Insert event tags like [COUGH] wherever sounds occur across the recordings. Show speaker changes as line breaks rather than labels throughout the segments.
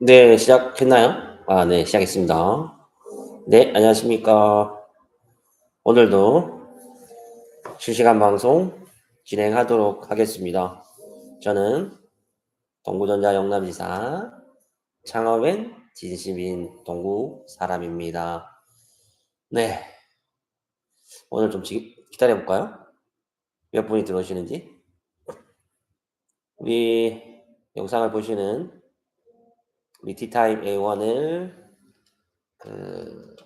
네, 시작했나요? 아, 네, 시작했습니다. 네, 안녕하십니까. 오늘도 실시간 방송 진행하도록 하겠습니다. 저는 동구전자 영남지사 창업엔 진심인 동구 사람입니다. 네, 오늘 좀 지- 기다려볼까요? 몇 분이 들어오시는지. 우리 영상을 보시는 우리 티타임 A1을 그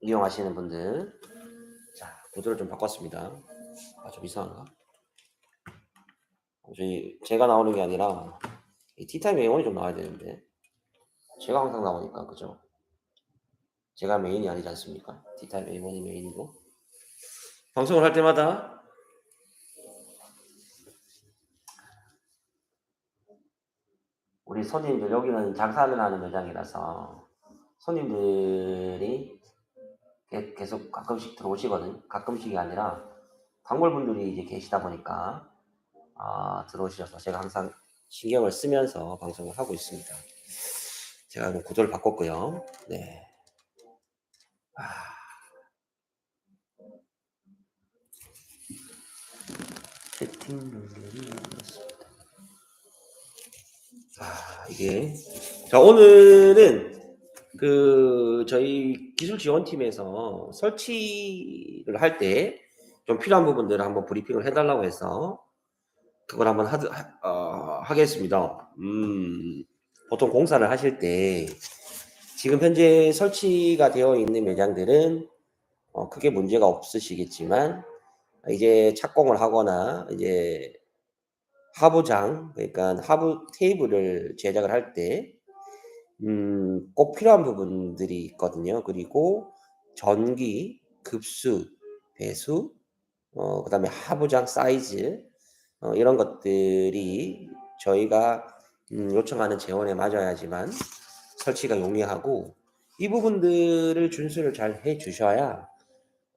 이용하시는 분들. 자 구도를 좀 바꿨습니다. 아 좀 이상한가? 저희 제가 나오는 게 아니라 이 티타임 A1이 좀 나와야 되는데. 제가 항상 나오니까 그죠? 제가 메인이 아니지 않습니까? 티타임 A1이 메인이고 방송을 할 때마다 우리 손님들 여기는 장사를 하는 매장이라서 손님들이 게- 계속 가끔씩 들어오시거든. 가끔씩이 아니라 단골분들이 이제 계시다 보니까 아, 들어오셔서 제가 항상 신경을 쓰면서 방송을 하고 있습니다. 제가 좀 구도를 바꿨고요. 네. 아. 룰이 있습니다. 아, 이게. 자, 오늘은 그 저희 기술 지원팀에서 설치를 할 때 좀 필요한 부분들을 한번 브리핑을 해달라고 해서 그걸 한번 하, 하, 어, 하겠습니다. 음, 보통 공사를 하실 때 지금 현재 설치가 되어 있는 매장들은 어, 크게 문제가 없으시겠지만 이제 착공을 하거나 이제 하부장 그러니까 하부 테이블을 제작을 할때 음, 꼭 필요한 부분들이 있거든요. 그리고 전기, 급수, 배수, 어, 그 다음에 하부장 사이즈 어, 이런 것들이 저희가 음, 요청하는 재원에 맞아야지만 설치가 용이하고 이 부분들을 준수를 잘 해 주셔야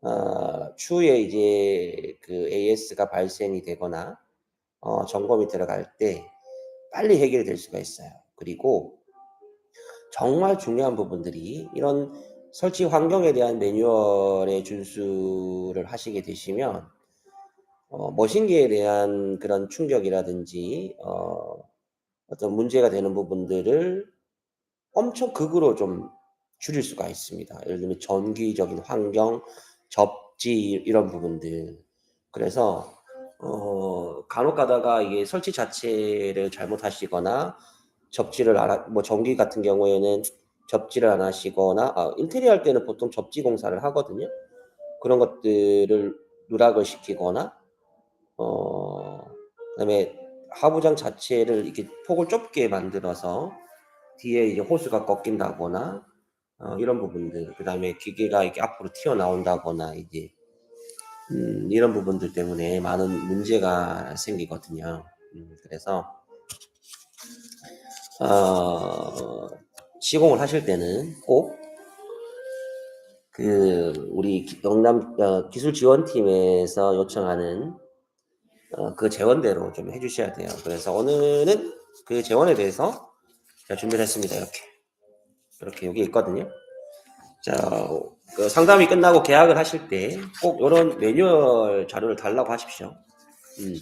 어, 추후에 이제 그 AS가 발생이 되거나 어, 점검이 들어갈 때 빨리 해결될 수가 있어요. 그리고 정말 중요한 부분들이 이런 설치 환경에 대한 매뉴얼의 준수를 하시게 되시면 어, 머신기에 대한 그런 충격이라든지 어, 어떤 문제가 되는 부분들을 엄청 극으로 좀 줄일 수가 있습니다. 예를 들면 전기적인 환경, 접지 이런 부분들. 그래서 어, 간혹 가다가 이게 설치 자체를 잘못하시거나 접지를 안, 하, 뭐 전기 같은 경우에는 접지를 안 하시거나 아, 인테리어 할 때는 보통 접지 공사를 하거든요. 그런 것들을 누락을 시키거나 어, 그다음에 하부장 자체를 이렇게 폭을 좁게 만들어서 뒤에 이제 호스가 꺾인다거나 어, 이런 부분들 그 다음에 기계가 이렇게 앞으로 튀어나온다거나 이제 음, 이런 부분들 때문에 많은 문제가 생기거든요. 음, 그래서 어, 시공을 하실 때는 꼭 그 우리 영남 어, 기술 지원팀에서 요청하는 어, 그 재원대로 좀 해주셔야 돼요. 그래서 오늘은 그 재원에 대해서 제가 준비를 했습니다. 이렇게 이렇게 여기 있거든요. 자, 그 상담이 끝나고 계약을 하실 때 꼭 이런 매뉴얼 자료를 달라고 하십시오. 음.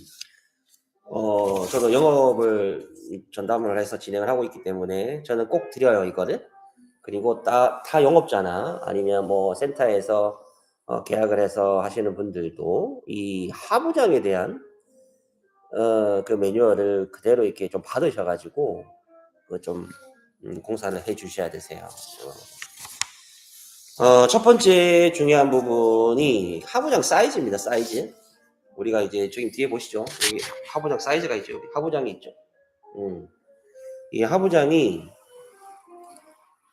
어, 저도 영업을 전담을 해서 진행을 하고 있기 때문에 저는 꼭 드려요, 이거를. 그리고 다, 타 영업자나 아니면 뭐 센터에서 어, 계약을 해서 하시는 분들도 이 하부장에 대한 어, 그 매뉴얼을 그대로 이렇게 좀 받으셔가지고 그 좀 음, 공사를 해 주셔야 되세요. 어, 첫 번째 중요한 부분이 하부장 사이즈입니다. 사이즈. 우리가 이제 저기 뒤에 보시죠. 여기 하부장 사이즈가 있죠. 여기 하부장이 있죠. 음. 이 하부장이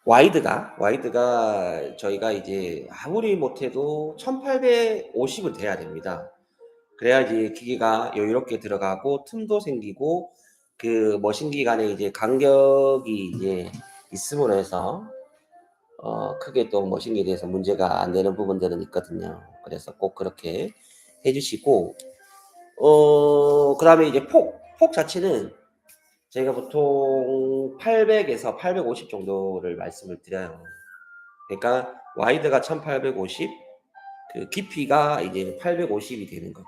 와이드가 와이드가 저희가 이제 아무리 못해도 1850은 돼야 됩니다. 그래야지 기계가 여유롭게 들어가고 틈도 생기고 그 머신기 간에 이제 간격이 이제 있음으로 해서 어 크게 또 머신기에 대해서 문제가 안 되는 부분들은 있거든요. 그래서 꼭 그렇게 해주시고 어, 그 다음에 이제 폭, 폭 자체는 저희가 보통 800에서 850 정도를 말씀을 드려요. 그러니까 와이드가 1850, 그 깊이가 이제 850이 되는 거죠.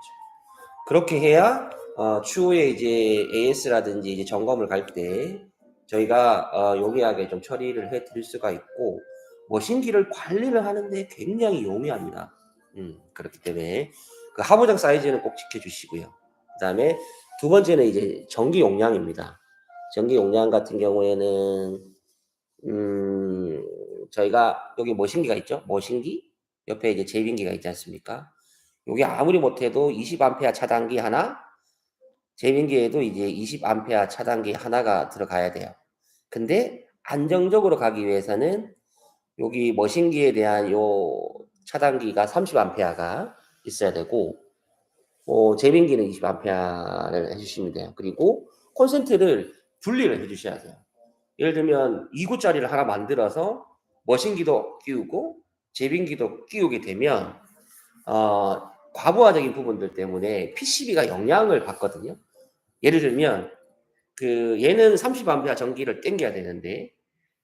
그렇게 해야 어, 추후에 이제 AS라든지 이제 점검을 갈 때 저희가 어, 용이하게 좀 처리를 해 드릴 수가 있고 머신기를 관리를 하는데 굉장히 용이합니다. 음, 그렇기 때문에 그 하부장 사이즈는 꼭 지켜주시고요. 그 다음에 두 번째는 이제 전기 용량입니다. 전기 용량 같은 경우에는 음, 저희가 여기 머신기가 있죠? 머신기 옆에 이제 제빙기가 있지 않습니까? 여기 아무리 못해도 20A 차단기 하나, 제빙기에도 이제 20A 차단기 하나가 들어가야 돼요. 근데 안정적으로 가기 위해서는 여기 머신기에 대한 요 차단기가 30A가 있어야 되고, 어, 제빙기는 20A를 해주시면 돼요. 그리고 콘센트를 분리를 해주셔야 돼요. 예를 들면 2구짜리를 하나 만들어서 머신기도 끼우고 제빙기도 끼우게 되면 어, 과부하적인 부분들 때문에 PCB가 영향을 받거든요. 예를 들면 그 얘는 30A 전기를 땡겨야 되는데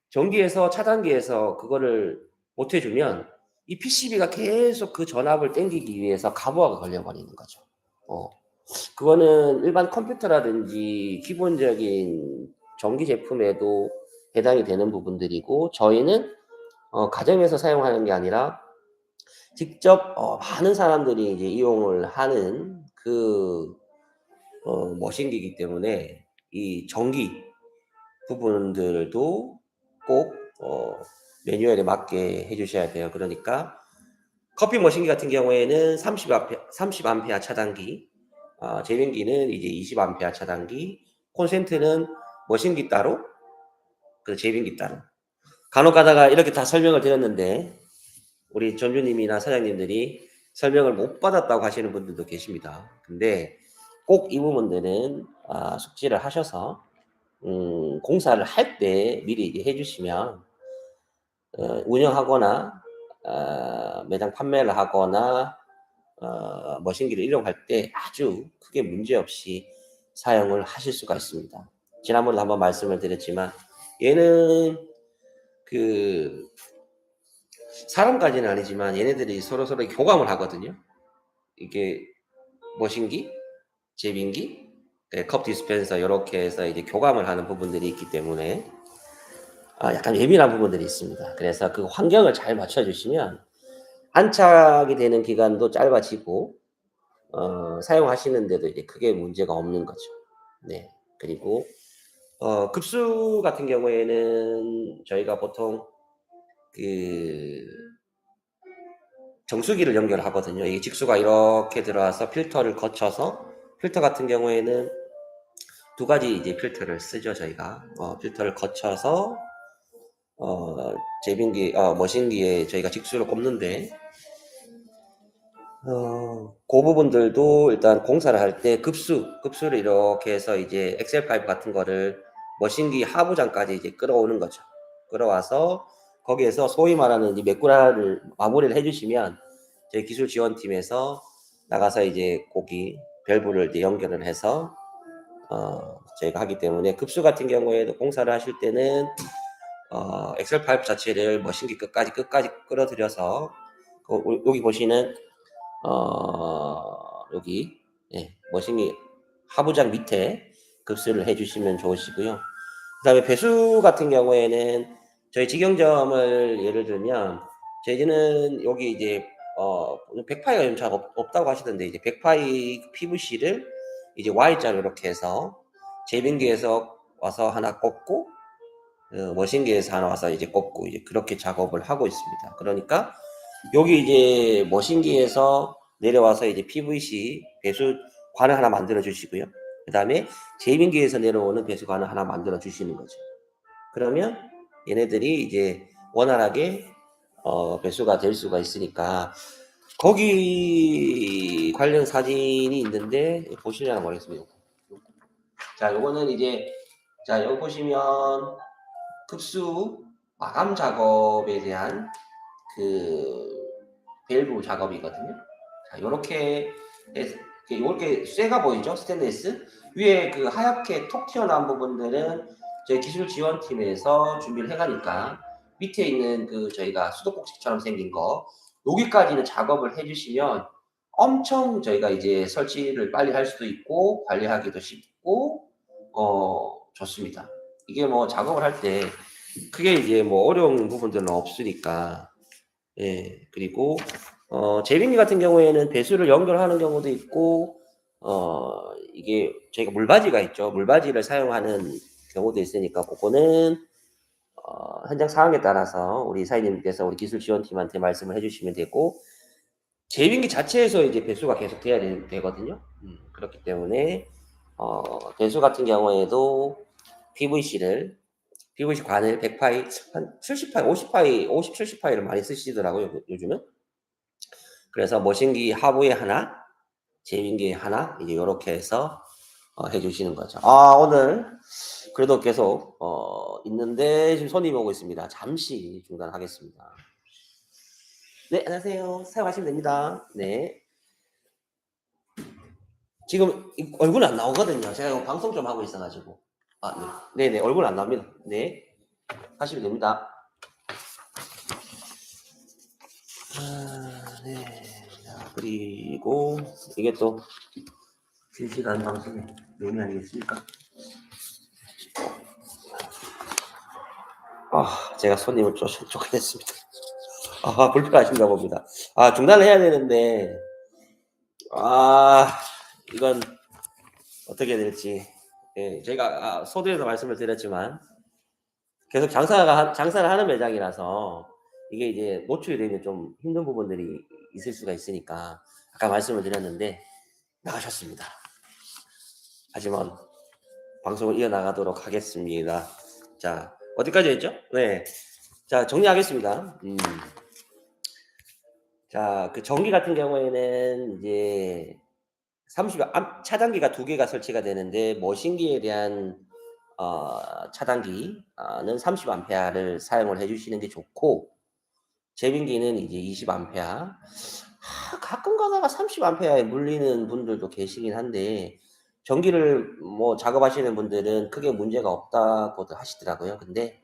전기에서 차단기에서 그거를 못 해주면 이 PCB가 계속 그 전압을 땡기기 위해서 가부하가 걸려버리는 거죠. 어. 그거는 일반 컴퓨터라든지 기본적인 전기 제품에도 해당이 되는 부분들이고 저희는 어, 가정에서 사용하는 게 아니라 직접 어, 많은 사람들이 이제 이용을 하는 그 어, 머신기이기 때문에 이 전기 부분들도 꼭 어, 매뉴얼에 맞게 해주셔야 돼요. 그러니까 커피 머신기 같은 경우에는 30A, 30A 차단기, 어, 제빙기는 이제 20A 차단기, 콘센트는 머신기 따로, 그 제빙기 따로. 간혹 가다가 이렇게 다 설명을 드렸는데 우리 전주님이나 사장님들이 설명을 못 받았다고 하시는 분들도 계십니다. 근데 꼭 이 부분들은 아, 숙지를 하셔서 음, 공사를 할 때 미리 해주시면 어, 운영하거나 어, 매장 판매를 하거나 어, 머신기를 이용할 때 아주 크게 문제 없이 사용을 하실 수가 있습니다. 지난번에 한번 말씀을 드렸지만 얘는 그 사람까지는 아니지만 얘네들이 서로 서로 교감을 하거든요. 이게 머신기, 제빙기, 네, 컵 디스펜서 이렇게 해서 이제 교감을 하는 부분들이 있기 때문에 아, 약간 예민한 부분들이 있습니다. 그래서 그 환경을 잘 맞춰주시면 안착이 되는 기간도 짧아지고 어, 사용하시는데도 이제 크게 문제가 없는 거죠. 네. 그리고 어, 급수 같은 경우에는 저희가 보통 그 정수기를 연결하거든요. 이 직수가 이렇게 들어와서 필터를 거쳐서 필터 같은 경우에는 두 가지 이제 필터를 쓰죠 저희가 어, 필터를 거쳐서 어, 제빙기 어, 머신기에 저희가 직수를 꼽는데 어, 그 부분들도 일단 공사를 할 때 급수 급수를 이렇게 해서 이제 엑셀 파이프 같은 거를 머신기 하부장까지 이제 끌어오는 거죠. 끌어와서 거기에서 소위 말하는 이 메꾸라를 마무리를 해주시면 저희 기술 지원팀에서 나가서 이제 고기 이제 연결을 해서 어, 저희가 하기 때문에 급수 같은 경우에도 공사를 하실 때는 어, 엑셀 파이프 자체를 머신기 끝까지 끝까지 끌어들여서 그, 여기 보시는 어, 여기 예, 머신기 하부장 밑에 급수를 해주시면 좋으시고요. 그 다음에 배수 같은 경우에는 저희 직영점을 예를 들면 저희는 여기 이제 어 100파이가 좀 잘 없다고 하시던데 이제 100파이 PVC를 이제 Y자로 이렇게 해서 제빙기에서 와서 하나 꽂고 어, 머신기에서 하나 와서 이제 꽂고 이제 그렇게 작업을 하고 있습니다. 그러니까 여기 이제 머신기에서 내려와서 이제 PVC 배수관을 하나 만들어 주시고요. 그 다음에 제빙기에서 내려오는 배수관을 하나 만들어 주시는 거죠. 그러면 얘네들이 이제 원활하게 어, 배수가 될 수가 있으니까 거기 관련 사진이 있는데 보시려나 모르겠습니다. 자, 요거는 이제 자, 여기 보시면 급수 마감 작업에 대한 그 밸브 작업이거든요. 자, 요렇게 이렇게 쇠가 보이죠? 스테인리스 위에 그 하얗게 톡 튀어나온 부분들은 저희 기술 지원팀에서 준비를 해가니까 밑에 있는 그 저희가 수도꼭지처럼 생긴 거 여기까지는 작업을 해주시면 엄청 저희가 이제 설치를 빨리 할 수도 있고 관리하기도 쉽고 어 좋습니다. 이게 뭐 작업을 할때 크게 이제 뭐 어려운 부분들은 없으니까 예 그리고 어 제빙기 같은 경우에는 배수를 연결하는 경우도 있고 어 이게 저희가 물바지가 있죠 물바지를 사용하는 경우도 있으니까 그거는 어, 현장 상황에 따라서 우리 사장님께서 우리 기술 지원팀한테 말씀을 해주시면 되고 제빙기 자체에서 이제 배수가 계속 돼야 되, 거든요 그렇기 때문에 어, 배수 같은 경우에도 PVC를 PVC 관을 100파이 한 70파이, 50파이, 50, 70파이를 많이 쓰시더라고요 요- 요즘은. 그래서 머신기 하부에 하나, 제빙기에 하나 이제 이렇게 해서 어, 해주시는 거죠. 아 오늘 그래도 계속 어, 있는데 지금 손님이 오고 있습니다. 잠시 중단하겠습니다. 네 안녕하세요. 사용하시면 됩니다. 네. 지금 이- 얼굴 안 나오거든요. 제가 방송 좀 하고 있어가지고. 아, 네. 네네, 얼굴 안 나옵니다. 네. 하시면 됩니다. 아, 네. 자, 그리고 이게 또 실시간 방송의 묘미 아니겠습니까? 아, 제가 손님을 쫓, 쫓아냈습니다. 아, 불편하신가 봅니다. 아, 중단을 해야 되는데, 아, 이건 어떻게 될지. 예, 제가 아, 소두에서 말씀을 드렸지만 계속 장사가 하- 장사를 하는 매장이라서 이게 이제 노출이 되면 좀 힘든 부분들이 있을 수가 있으니까 아까 말씀을 드렸는데 나가셨습니다. 하지만 방송을 이어나가도록 하겠습니다. 자 어디까지 했죠? 네. 자 정리하겠습니다. 음. 자, 그 전기 같은 경우에는 이제 30 암- 차단기가 두 개가 설치가 되는데 머신기에 대한 어, 차단기는 30A 를 사용을 해주시는 게 좋고 제빙기는 이제 20A. 하, 가끔 가다가 30A에 물리는 분들도 계시긴 한데 전기를 뭐 작업하시는 분들은 크게 문제가 없다고도 하시더라고요. 근데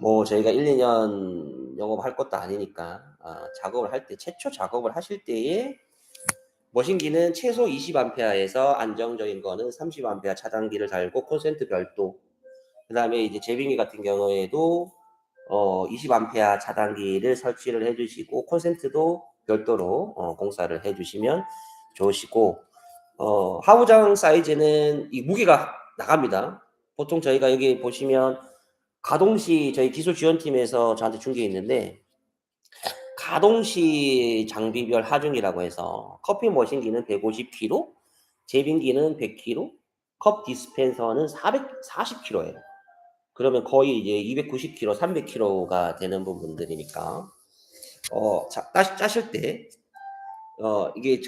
뭐 저희가 1, 2년 영업할 것도 아니니까 아, 작업을 할 때 최초 작업을 하실 때에 머신기는 최소 20A에서 안정적인 거는 30A 차단기를 달고 콘센트 별도. 그 다음에 이제 제빙기 같은 경우에도 어 20A 차단기를 설치를 해주시고 콘센트도 별도로 어, 공사를 해주시면 좋으시고 어 하부장 사이즈는 이 무게가 나갑니다. 보통 저희가 여기 보시면 가동 시 저희 기술 지원팀에서 저한테 준 게 있는데 가동 시 장비별 하중이라고 해서 커피 머신기는 150kg, 제빙기는 100kg, 컵 디스펜서는 440kg예요. 그러면 거의 이제 290kg, 300kg가 되는 부분들이니까 어, 자, 따, 짜실 때 어, 이게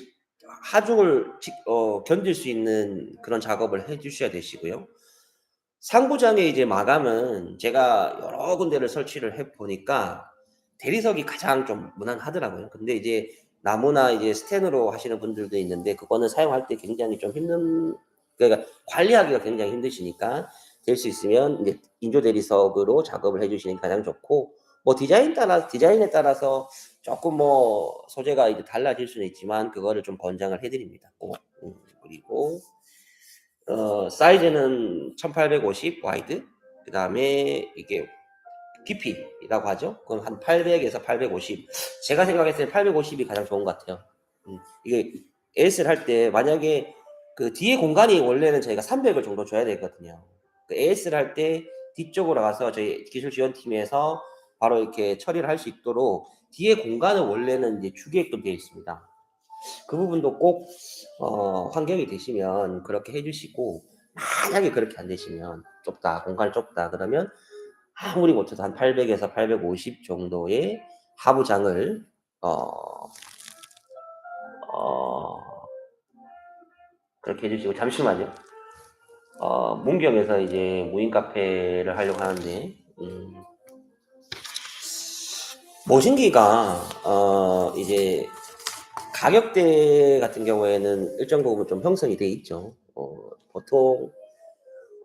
하중을 지- 어, 견딜 수 있는 그런 작업을 해 주셔야 되시고요. 상부장의 이제 마감은 제가 여러 군데를 설치를 해 보니까 대리석이 가장 좀 무난하더라고요. 근데 이제 나무나 이제 스텐으로 하시는 분들도 있는데 그거는 사용할 때 굉장히 좀 힘든 그러니까 관리하기가 굉장히 힘드시니까 될 수 있으면 이제 인조 대리석으로 작업을 해주시는 게 가장 좋고 뭐 디자인 따라 디자인에 따라서 조금 뭐 소재가 이제 달라질 수는 있지만 그거를 좀 권장을 해드립니다. 꼭. 음, 그리고 어, 사이즈는 1850 와이드 그 다음에 이게 깊이라고 하죠. 그건 한 800에서 850. 제가 생각했을 때 850이 가장 좋은 것 같아요. 음, 이게 AS를 할 때 만약에 그 뒤에 공간이 원래는 저희가 300을 정도 줘야 되거든요. 그 AS를 할 때 뒤쪽으로 가서 저희 기술 지원팀에서 바로 이렇게 처리를 할 수 있도록 뒤에 공간은 원래는 이제 주게끔 되어 있습니다. 그 부분도 꼭 어, 환경이 되시면 그렇게 해주시고 만약에 그렇게 안 되시면 좁다 공간이 좁다 그러면 아무리 못해도 한 800에서 850 정도의 하부장을 어, 어, 그렇게 해주시고 잠시만요. 어, 문경에서 이제 무인 카페를 하려고 하는데 모신기가 어, 이제 가격대 같은 경우에는 일정 부분 좀 형성이 돼 있죠. 어, 보통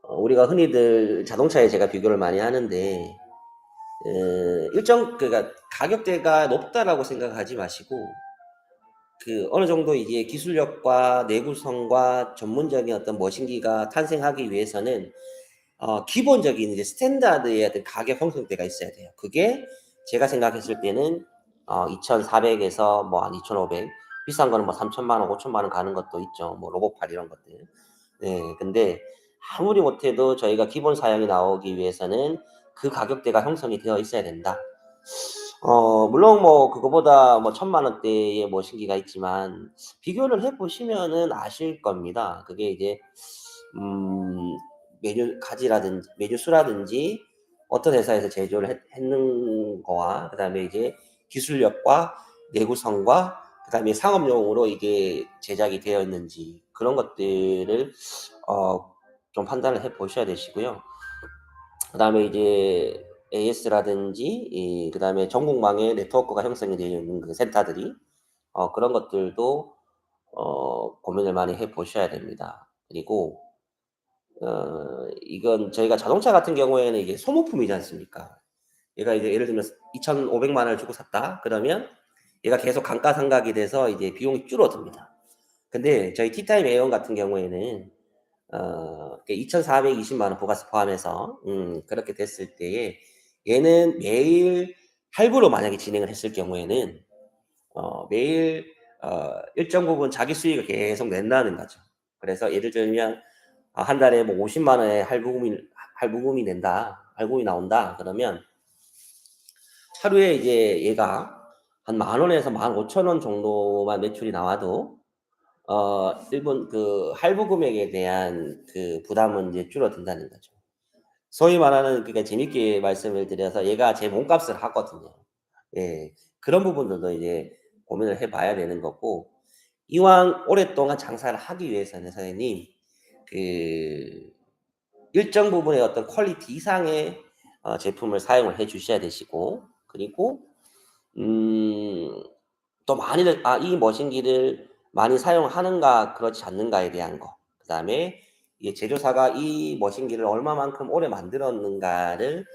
어, 우리가 흔히들 자동차에 제가 비교를 많이 하는데 에, 일정 그러니까 가격대가 높다라고 생각하지 마시고 그 어느 정도 이제 기술력과 내구성과 전문적인 어떤 머신기가 탄생하기 위해서는 어, 기본적인 이제 스탠다드의 어떤 가격 형성대가 있어야 돼요. 그게 제가 생각했을 때는 어, 2,400에서 뭐 한 2,500 비싼 거는 뭐 3천만 원, 5천만 원 가는 것도 있죠. 뭐 로봇팔 이런 것들. 네, 근데 아무리 못해도 저희가 기본 사양이 나오기 위해서는 그 가격대가 형성이 되어 있어야 된다. 어, 물론 뭐 그거보다 뭐 천만 원대의 머신기가 있지만 비교를 해 보시면은 아실 겁니다. 그게 이제 음, 메뉴 가지라든지 메뉴 수라든지 어떤 회사에서 제조를 했, 했는 거와 그다음에 이제 기술력과 내구성과 그다음에 상업용으로 이게 제작이 되어 있는지 그런 것들을 어, 좀 판단을 해 보셔야 되시고요. 그다음에 이제 AS라든지 이 그다음에 전국망에 네트워크가 형성이 되어 있는 그 센터들이 어, 그런 것들도 어, 고민을 많이 해 보셔야 됩니다. 그리고 어, 이건 저희가 자동차 같은 경우에는 이게 소모품이지 않습니까? 얘가 이제 예를 들면 2,500만 원을 주고 샀다. 그러면 얘가 계속 감가상각이 돼서 이제 비용이 줄어듭니다. 근데 저희 티타임 에어원 같은 경우에는 어, 2,420만 원 부가세 포함해서 음, 그렇게 됐을 때에 얘는 매일 할부로 만약에 진행을 했을 경우에는 어, 매일 어, 일정 부분 자기 수익을 계속 낸다는 거죠. 그래서 예를 들면 아, 한 달에 뭐 50만 원의 할부금이 할부금이 낸다, 할부금이 나온다. 그러면 하루에 이제 얘가 한 만 원에서 만 오천 원 정도만 매출이 나와도 어 일본 그 할부 금액에 대한 그 부담은 이제 줄어든다는 거죠. 소위 말하는 그러니까 재밌게 말씀을 드려서 얘가 제 몸값을 하거든요. 예. 그런 부분들도 이제 고민을 해 봐야 되는 거고 이왕 오랫동안 장사를 하기 위해서는 선생님 그 일정 부분의 어떤 퀄리티 이상의 어, 제품을 사용을 해 주셔야 되시고 그리고 음, 또 많이들 아, 이 머신기를 많이 사용하는가 그렇지 않는가에 대한 거. 그다음에 이 제조사가 이 머신기를 얼마만큼 오래 만들었는가를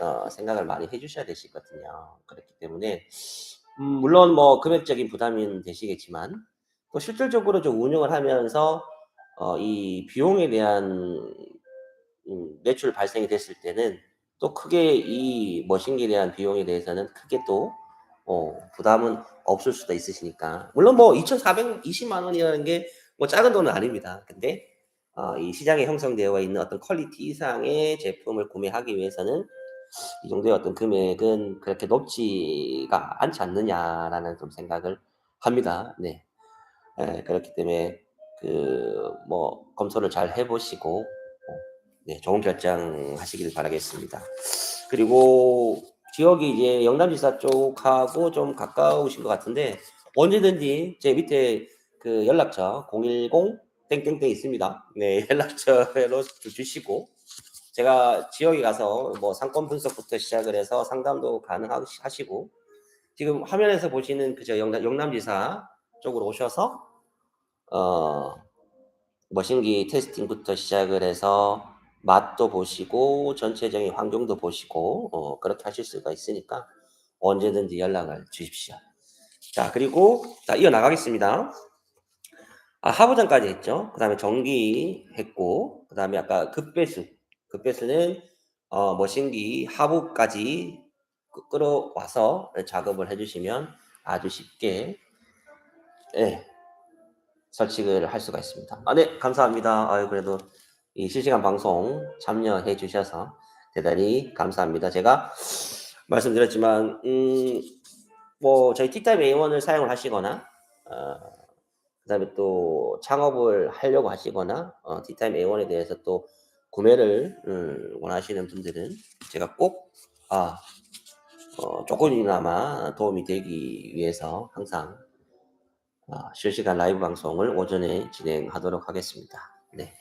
어, 생각을 많이 해 주셔야 되시거든요. 그렇기 때문에 음, 물론 뭐 금액적인 부담이 되시겠지만 또 실질적으로 좀 운영을 하면서 어, 이 비용에 대한 음, 매출 발생이 됐을 때는 또 크게 이 머신기에 대한 비용에 대해서는 크게 또 어, 부담은 없을 수도 있으시니까 물론 뭐 2,420만 원이라는 게 뭐 작은 돈은 아닙니다. 근데 어, 이 시장에 형성되어 있는 어떤 퀄리티 이상의 제품을 구매하기 위해서는 이 정도의 어떤 금액은 그렇게 높지가 않지 않느냐라는 좀 생각을 합니다. 네. 에, 그렇기 때문에 그 뭐 검토를 잘 해보시고 어, 네, 좋은 결정 하시길 바라겠습니다. 그리고 지역이 이제 영남지사 쪽하고 좀 가까우신 것 같은데 언제든지 제 밑에 그 연락처 010 땡땡땡 있습니다. 네, [LAUGHS] 연락처로 주시고 제가 지역에 가서 뭐 상권 분석부터 시작을 해서 상담도 가능하시고 지금 화면에서 보시는 그저 영남, 영남지사 쪽으로 오셔서 어 머신기 테스팅부터 시작을 해서 맛도 보시고 전체적인 환경도 보시고 어, 그렇게 하실 수가 있으니까 언제든지 연락을 주십시오. 자 그리고 자 이어 나가겠습니다. 아, 하부전까지 했죠. 그 다음에 전기 했고 그 다음에 아까 급배수 급배수는 어, 머신기 하부까지 끄- 끌어와서 작업을 해주시면 아주 쉽게 예, 설치를 할 수가 있습니다. 아, 네, 감사합니다. 아유, 그래도 이 실시간 방송 참여해 주셔서 대단히 감사합니다. 제가 말씀드렸지만, 음, 뭐, 저희 틱타임 A1을 사용을 하시거나, 어, 그 다음에 또 창업을 하려고 하시거나, 어, 틱타임 A1에 대해서 또 구매를 음, 원하시는 분들은 제가 꼭, 아, 어, 조금이나마 도움이 되기 위해서 항상 아, 실시간 라이브 방송을 오전에 진행하도록 하겠습니다. 네.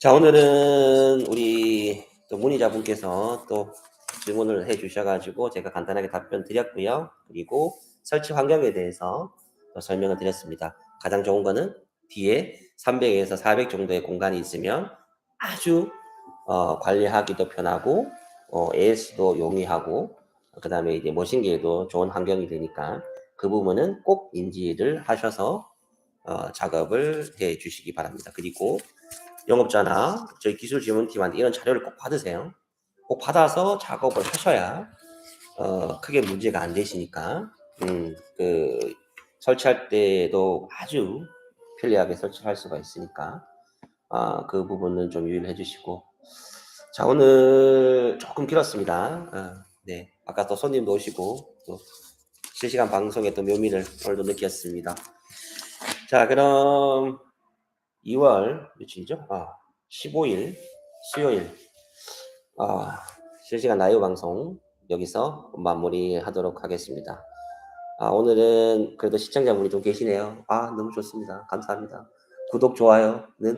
자, 오늘은 우리 또 문의자분께서 또 질문을 해 주셔가지고 제가 간단하게 답변 드렸고요. 그리고 설치 환경에 대해서 또 설명을 드렸습니다. 가장 좋은 거는 뒤에 300에서 400 정도의 공간이 있으면 아주 어, 관리하기도 편하고 어, AS도 용이하고 그 다음에 이제 머신기에도 좋은 환경이 되니까 그 부분은 꼭 인지를 하셔서 어, 작업을 해 주시기 바랍니다. 그리고 영업자나 저희 기술 지원팀한테 이런 자료를 꼭 받으세요. 꼭 받아서 작업을 하셔야 어, 크게 문제가 안 되시니까 음, 그 설치할 때도 아주 편리하게 설치할 수가 있으니까 아, 그 부분은 좀 유의를 해주시고 자 오늘 조금 길었습니다. 어, 네 아까 또 손님도 오시고 또 실시간 방송에 또 묘미를 오늘도 느꼈습니다. 자 그럼 2월 며칠이죠? 아 15일 수요일 아 실시간 라이브 방송 여기서 마무리하도록 하겠습니다. 아, 오늘은 그래도 시청자분이 좀 계시네요. 아, 너무 좋습니다. 감사합니다. 구독, 좋아요는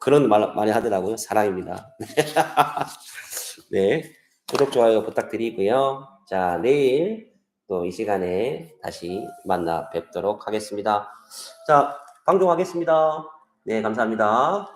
그런 말 많이 하더라고요. 사랑입니다. [LAUGHS] 네. 구독, 좋아요 부탁드리고요. 자, 내일 또 이 시간에 다시 만나 뵙도록 하겠습니다. 자, 방송하겠습니다. 네, 감사합니다.